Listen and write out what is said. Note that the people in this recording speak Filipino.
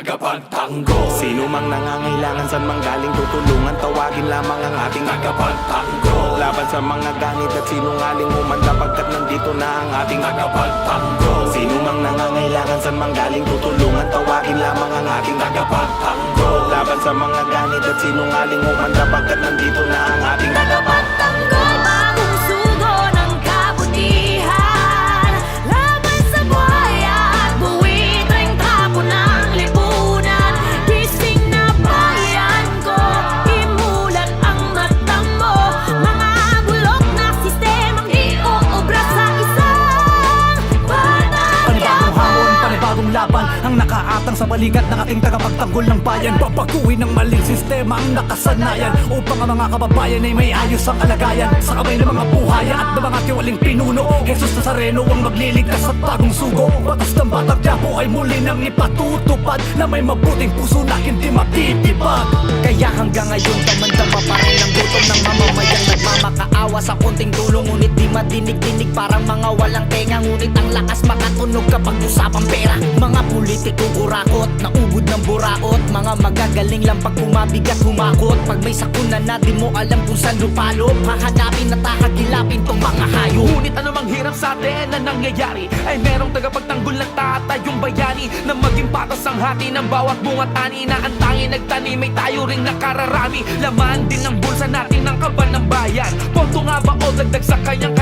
tagapagtanggol Sino mang nangangailangan saan mang galing tutulungan Tawagin lamang ang ating tagapagtanggol Laban sa mga ganit at sinungaling umanda Pagkat nandito na ang ating tagapagtanggol Sino mang nangangailangan saan mang galing tutulungan Tawagin lamang ang ating tagapagtanggol Laban sa mga ganit at sinungaling umanda Pagkat nandito na ang ating Tagapagtanggol panibagong laban Ang nakaatang sa balikat ng ating tagapagtanggol ng bayan. Babaguhin ng maling sistema ang nakasanayan Upang ang mga kababayan ay may ayos ang kalagayan. Sa kamay ng mga buhaya at ng mga tiwaling pinuno Jesus Nazareno ang magliligtas at bagong sugo. Batas ng Batang Quiapo ay muli nang ipatutupad Na may mabuting puso na hindi matitibag Kaya hanggang ngayon damang-dama pa rin ang gutom ng sa konting tulong Ngunit di madinig-dinig. Parang mga walang tenga Ngunit ang lakas makatunog kapag usapang pera. Mga politiko kurakot, naubod ng buraot. Mga magagaling lang pag kumabigat humakot. Pag may sakuna na di mo alam kung saan lupalop. Hahanapin at hahagilapin tong mga hayop. Ngunit anumang hirap sa atin na nangyayari? Ay merong tagapagtanggol na tatayong bayani Na maging patas ang hati ng bawat bungat ani Na ang tanging nagtanim. Ay tayo ring nakararami. Laman din ng bulsa natin ng kaban ng bayan. Ponto nga ba dagdag sa kanyang